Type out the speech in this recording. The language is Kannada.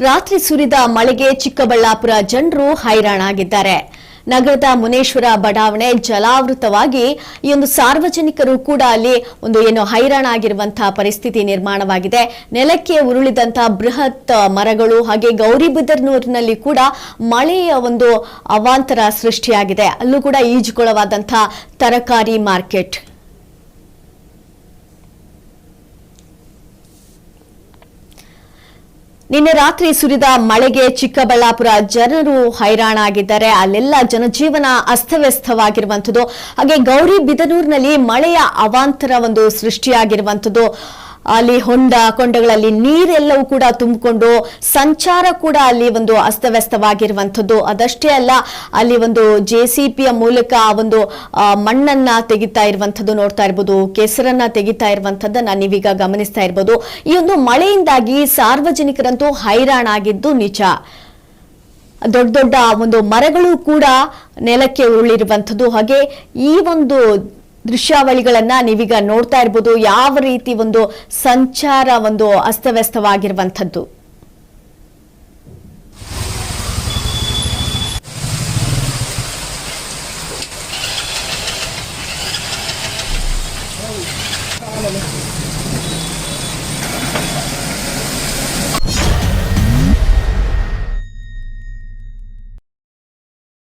ರಾತ್ರಿ ಸುರಿದ ಮಳೆಗೆ ಚಿಕ್ಕಬಳ್ಳಾಪುರ ಜನರು ಹೈರಾಣಾಗಿದ್ದಾರೆ. ನಗರದ ಮುನೇಶ್ವರ ಬಡಾವಣೆ ಜಲಾವೃತವಾಗಿ ಈ ಒಂದು ಸಾರ್ವಜನಿಕರು ಕೂಡ ಅಲ್ಲಿ ಒಂದು ಏನು ಹೈರಾಣಾಗಿರುವಂತಹ ಪರಿಸ್ಥಿತಿ ನಿರ್ಮಾಣವಾಗಿದೆ. ನೆಲಕ್ಕೆ ಉರುಳಿದಂತಹ ಬೃಹತ್ ಮರಗಳು ಹಾಗೆ ಗೌರಿಬಿದರ್ನೂರಿನಲ್ಲಿ ಕೂಡ ಮಳೆಯ ಒಂದು ಅವಾಂತರ ಸೃಷ್ಟಿಯಾಗಿದೆ. ಅಲ್ಲೂ ಕೂಡ ಈಜುಕೊಳವಾದಂತಹ ತರಕಾರಿ ಮಾರ್ಕೆಟ್. ನಿನ್ನೆ ರಾತ್ರಿ ಸುರಿದ ಮಳೆಗೆ ಚಿಕ್ಕಬಳ್ಳಾಪುರ ಜನರು ಹೈರಾಣಾಗಿದ್ದಾರೆ. ಅಲ್ಲೆಲ್ಲ ಜನಜೀವನ ಅಸ್ತವ್ಯಸ್ತವಾಗಿರುವಂಥದ್ದು. ಹಾಗೆ ಗೌರಿ ಬಿದನೂರಿನಲ್ಲಿ ಮಳೆಯ ಅವಾಂತರ ಒಂದು ಸೃಷ್ಟಿಯಾಗಿರುವಂಥದ್ದು. ಅಲ್ಲಿ ಹೊಂಡ ಕೊಂಡಗಳಲ್ಲಿ ನೀರೆಲ್ಲವೂ ಕೂಡ ತುಂಬಿಕೊಂಡು ಸಂಚಾರ ಕೂಡ ಅಲ್ಲಿ ಒಂದು ಅಸ್ತವ್ಯಸ್ತವಾಗಿರುವಂಥದ್ದು. ಅದಷ್ಟೇ ಅಲ್ಲ, ಅಲ್ಲಿ ಒಂದು ಜೆ ಸಿ ಪಿಯ ಮೂಲಕ ಒಂದು ಮಣ್ಣನ್ನ ತೆಗಿತಾ ಇರುವಂಥದ್ದು ನೋಡ್ತಾ ಇರ್ಬೋದು, ಕೆಸರನ್ನ ತೆಗಿತಾ ಇರುವಂಥದ್ದನ್ನ ನೀವೀಗ ಗಮನಿಸ್ತಾ ಇರ್ಬೋದು. ಈ ಒಂದು ಮಳೆಯಿಂದಾಗಿ ಸಾರ್ವಜನಿಕರಂತೂ ಹೈರಾಣಾಗಿದ್ದು ನಿಜ. ದೊಡ್ಡ ದೊಡ್ಡ ಒಂದು ಮರಗಳು ಕೂಡ ನೆಲಕ್ಕೆ ಉರುಳಿರುವಂಥದ್ದು. ಹಾಗೆ ಈ ಒಂದು ದೃಶ್ಯಾವಳಿಗಳನ್ನ ನೀವೀಗ ನೋಡ್ತಾ ಇರ್ಬೋದು. ಯಾವ ರೀತಿ ಒಂದು ಸಂಚಾರ ಒಂದು ಅಸ್ತವ್ಯಸ್ತವಾಗಿರುವಂಥದ್ದು?